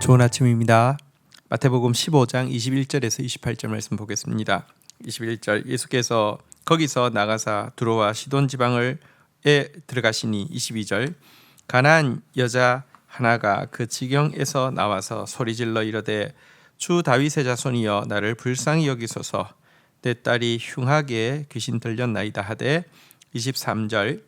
좋은 아침입니다. 마태복음 15장 21절에서 28절 말씀 보겠습니다. 21절 예수께서 거기서 나가사 두로와 시돈 지방을 에 들어가시니 22절 가난 여자 하나가 그 지경에서 나와서 소리질러 이르되 주 다윗의 자손이여 나를 불쌍히 여기소서 내 딸이 흉하게 귀신 들렸나이다 하되 23절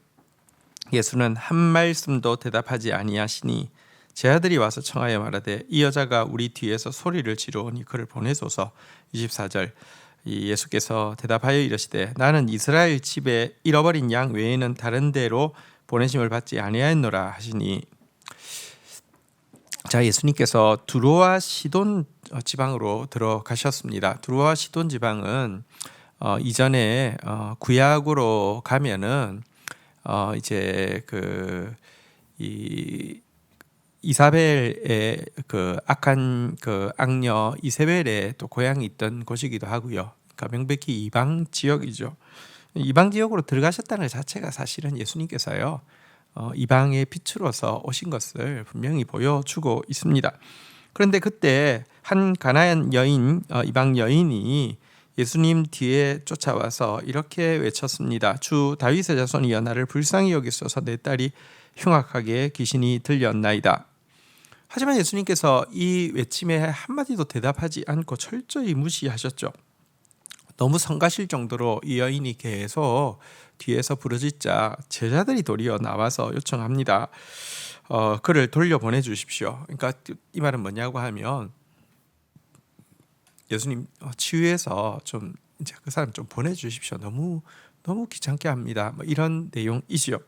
예수는 한 말씀도 대답하지 아니하시니 제 아들이 와서 청하여 말하되 이 여자가 우리 뒤에서 소리를 지르오니 그를 보내소서. 24절. 이 예수께서 대답하여 이르시되 나는 이스라엘 집에 잃어버린 양 외에는 다른 데로 보내심을 받지 아니하였노라 하시니. 자 예수님께서 두로와 시돈 지방으로 들어가셨습니다. 두로와 시돈 지방은 어, 이전에 어, 구약으로 가면은 어, 이제 그 이 이사벨의 그 악한 그 악녀 이세벨의 또 고향이 있던 곳이기도 하고요. 그러니까 명백히 이방 지역이죠. 이방 지역으로 들어가셨다는 자체가 사실은 예수님께서요. 어, 이방의 빛으로서 오신 것을 분명히 보여주고 있습니다. 그런데 그때 한 가나안 여인 어, 이방 여인이 예수님 뒤에 쫓아와서 이렇게 외쳤습니다. 주 다윗의 자손이여 나를 불쌍히 여기소서 내 딸이 흉악하게 귀신이 들렸나이다. 하지만 예수님께서 이 외침에 한마디도 대답하지 않고 철저히 무시하셨죠. 너무 성가실 정도로 이 여인이 계속 뒤에서 부르짖자 제자들이 도리어 나와서 요청합니다. 어, 그를 돌려보내 주십시오. 그러니까 이 말은 뭐냐고 하면 예수님 어, 치유해서 좀 이제 그 사람 좀 보내 주십시오. 너무 너무 귀찮게 합니다. 뭐 이런 내용이지요.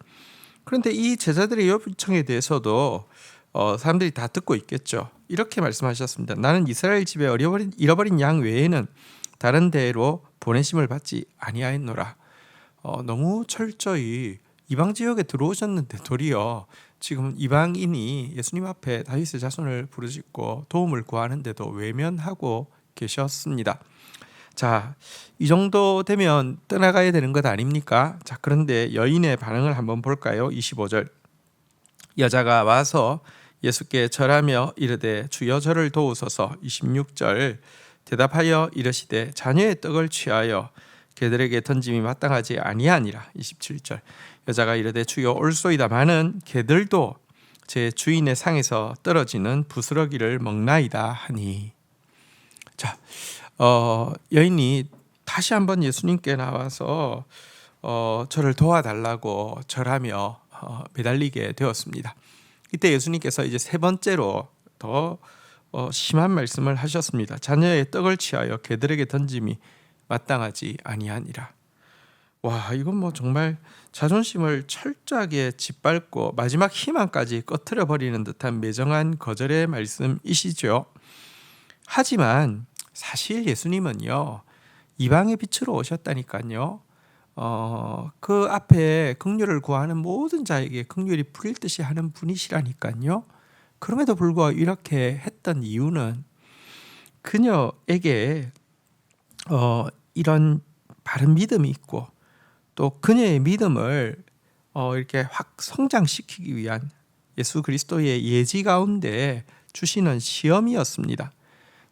그런데 이 제자들의 요청에 대해서도 어, 사람들이 다 듣고 있겠죠. 이렇게 말씀하셨습니다. 나는 이스라엘 집에 잃어버린, 잃어버린 양 외에는 다른 데로 보내심을 받지 아니하였노라. 어, 너무 철저히 이방 지역에 들어오셨는데 도리어 지금 이방인이 예수님 앞에 다윗의 자손을 부르짖고 도움을 구하는데도 외면하고 계셨습니다. 자, 이 정도 되면 떠나가야 되는 것 아닙니까? 자, 그런데 여인의 반응을 한번 볼까요? 25절. 여자가 와서 예수께 절하며 이르되 주여 저를 도우소서. 26절. 대답하여 이르시되 자녀의 떡을 취하여 개들에게 던짐이 마땅하지 아니하니라. 27절. 여자가 이르되 주여 올소이다마는 개들도 제 주인의 상에서 떨어지는 부스러기를 먹나이다 하니. 자 어, 여인이 다시 한번 예수님께 나와서 어, 저를 도와달라고 절하며 어, 매달리게 되었습니다. 이때 예수님께서 이제 세 번째로 더 어, 심한 말씀을 하셨습니다. 자녀의 떡을 취하여 개들에게 던짐이 마땅하지 아니하니라. 와 이건 뭐 정말 자존심을 철저하게 짓밟고 마지막 희망까지 꺼트려 버리는 듯한 매정한 거절의 말씀이시죠. 하지만 사실 예수님은요 이방의 빛으로 오셨다니까요. 어, 그 앞에 긍휼을 구하는 모든 자에게 긍휼이 풀릴 듯이 하는 분이시라니까요. 그럼에도 불구하고 이렇게 했던 이유는 그녀에게 어, 이런 바른 믿음이 있고 또 그녀의 믿음을 어, 이렇게 확 성장시키기 위한 예수 그리스도의 예지 가운데 주시는 시험이었습니다.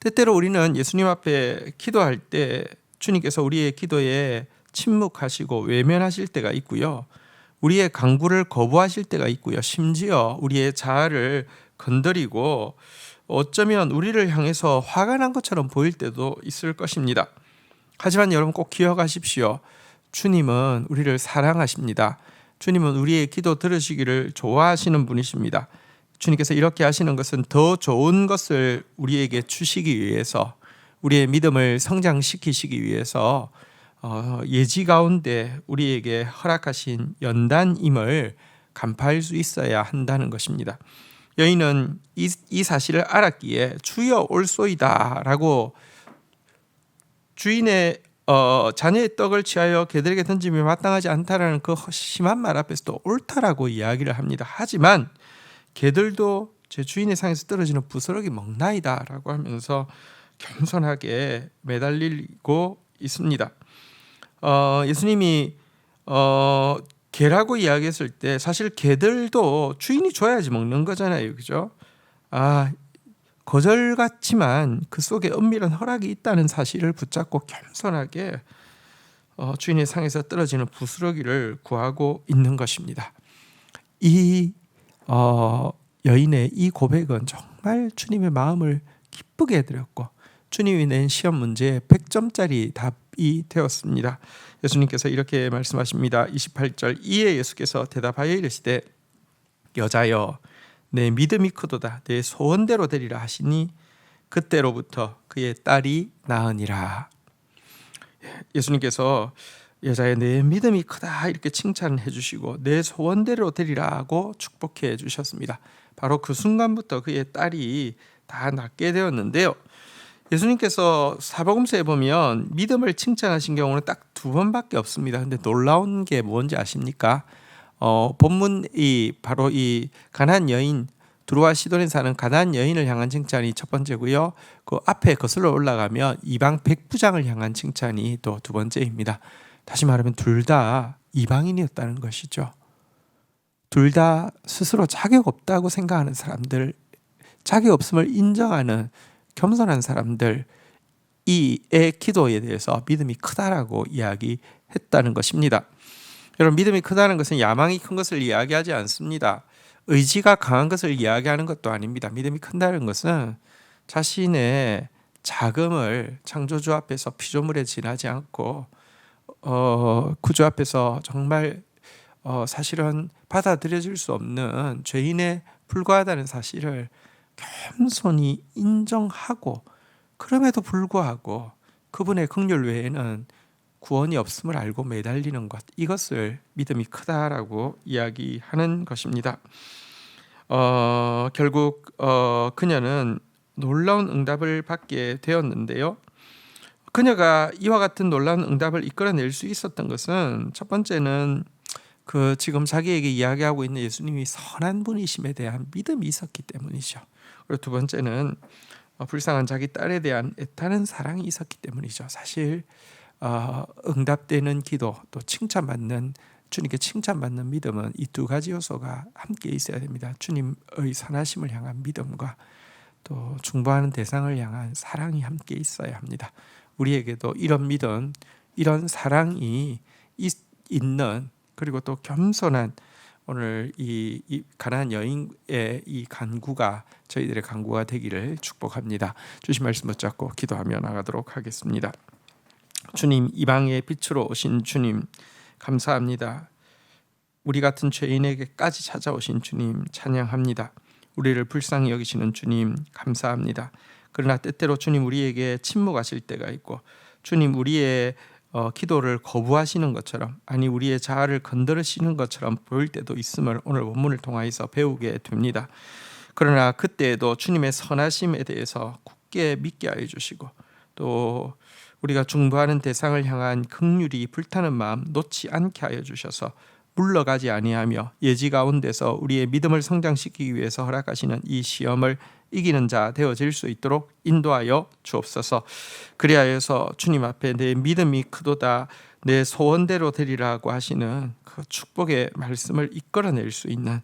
때때로 우리는 예수님 앞에 기도할 때 주님께서 우리의 기도에 침묵하시고 외면하실 때가 있고요. 우리의 강구를 거부하실 때가 있고요. 심지어 우리의 자아를 건드리고 어쩌면 우리를 향해서 화가 난 것처럼 보일 때도 있을 것입니다. 하지만 여러분 꼭 기억하십시오. 주님은 우리를 사랑하십니다. 주님은 우리의 기도 들으시기를 좋아하시는 분이십니다. 주님께서 이렇게 하시는 것은 더 좋은 것을 우리에게 주시기 위해서 우리의 믿음을 성장시키시기 위해서 어, 예지 가운데 우리에게 허락하신 연단임을 간파할 수 있어야 한다는 것입니다. 여인은 이, 이 사실을 알았기에 주여 올소이다라고 주인의 어, 자녀의 떡을 취하여 개들에게 던짐이 마땅하지 않다라는 그 심한 말 앞에서도 옳다라고 이야기를 합니다. 하지만 개들도 제 주인의 상에서 떨어지는 부스러기 먹나이다라고 하면서 겸손하게 매달리고 있습니다. 어, 예수님이 어, 개라고 이야기했을 때 사실 개들도 주인이 줘야지 먹는 거잖아요, 그죠? 아 거절 같지만 그 속에 은밀한 허락이 있다는 사실을 붙잡고 겸손하게 어, 주인의 상에서 떨어지는 부스러기를 구하고 있는 것입니다. 이 어, 여인의 이 고백은 정말 주님의 마음을 기쁘게 해드렸고 주님이 낸 시험 문제에 100점짜리 답 이 되었습니다. 예수님께서 이렇게 말씀하십니다. 28절 이에 예수께서 대답하여 이르시되 여자여 내 믿음이 크도다 내 소원대로 되리라 하시니 그때로부터 그의 딸이 나으니라. 예수님께서 여자의 내 믿음이 크다 이렇게 칭찬해 주시고 내 소원대로 되리라고 축복해 주셨습니다. 바로 그 순간부터 그의 딸이 다 낫게 되었는데요. 예수님께서 사복음서에 보면 믿음을 칭찬하신 경우는 딱 두 번밖에 없습니다. 근데 놀라운 게 뭔지 아십니까? 어, 본문이 바로 이 가난 여인 두루와 시돈에 사는 가난 여인을 향한 칭찬이 첫 번째고요. 그 앞에 거슬러 올라가면 이방 백부장을 향한 칭찬이 또 두 번째입니다. 다시 말하면 둘 다 이방인이었다는 것이죠. 둘 다 스스로 자격 없다고 생각하는 사람들, 자격 없음을 인정하는 겸손한 사람들 이의 기도에 대해서 믿음이 크다라고 이야기했다는 것입니다. 여러분 믿음이 크다는 것은 야망이 큰 것을 이야기하지 않습니다. 의지가 강한 것을 이야기하는 것도 아닙니다. 믿음이 큰다는 것은 자신의 자금을 창조주 앞에서 피조물에 지나지 않고 어, 구주 앞에서 정말 어, 사실은 받아들여질 수 없는 죄인에 불과하다는 사실을 겸손히 인정하고 그럼에도 불구하고 그분의 긍휼 외에는 구원이 없음을 알고 매달리는 것 이것을 믿음이 크다라고 이야기하는 것입니다. 어, 결국 어, 그녀는 놀라운 응답을 받게 되었는데요. 그녀가 이와 같은 놀라운 응답을 이끌어낼 수 있었던 것은 첫 번째는 그 지금 자기에게 이야기하고 있는 예수님이 선한 분이심에 대한 믿음이 있었기 때문이죠. 그리고 두 번째는 어, 불쌍한 자기 딸에 대한 애타는 사랑이 있었기 때문이죠. 사실 어, 응답되는 기도 또 칭찬받는 주님께 칭찬받는 믿음은 이 두 가지 요소가 함께 있어야 됩니다. 주님의 선하심을 향한 믿음과 또 중보하는 대상을 향한 사랑이 함께 있어야 합니다. 우리에게도 이런 믿음, 이런 사랑이 있, 있는 그리고 또 겸손한 오늘 이, 이 가난 여인의 이 간구가 저희들의 간구가 되기를 축복합니다. 주신 말씀 붙잡고 기도하며 나가도록 하겠습니다. 주님 이방의 빛으로 오신 주님 감사합니다. 우리 같은 죄인에게까지 찾아오신 주님 찬양합니다. 우리를 불쌍히 여기시는 주님 감사합니다. 그러나 때때로 주님 우리에게 침묵하실 때가 있고 주님 우리의 어, 기도를 거부하시는 것처럼 아니 우리의 자아를 건드리시는 것처럼 보일 때도 있음을 오늘 본문을 통하여서 배우게 됩니다. 그러나 그때에도 주님의 선하심에 대해서 굳게 믿게 하여 주시고 또 우리가 중보하는 대상을 향한 극률이 불타는 마음 놓지 않게 하여 주셔서 물러가지 아니하며 예지 가운데서 우리의 믿음을 성장시키기 위해서 허락하시는 이 시험을 이기는 자 되어질 수 있도록 인도하여 주옵소서. 그리하 여서 주님 앞에 내 믿음이 크도다 내 소원대로 되리라고 하시는 그 축복의 말씀을 이끌어낼 수 있는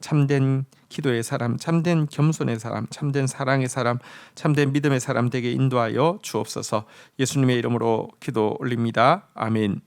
참된 기도의 사람, 참된 겸손의 사람, 참된 사랑의 사람, 참된 믿음의 사람 되게 인도하여 주옵소서. 예수님의 이름으로 기도 올립니다. 아멘.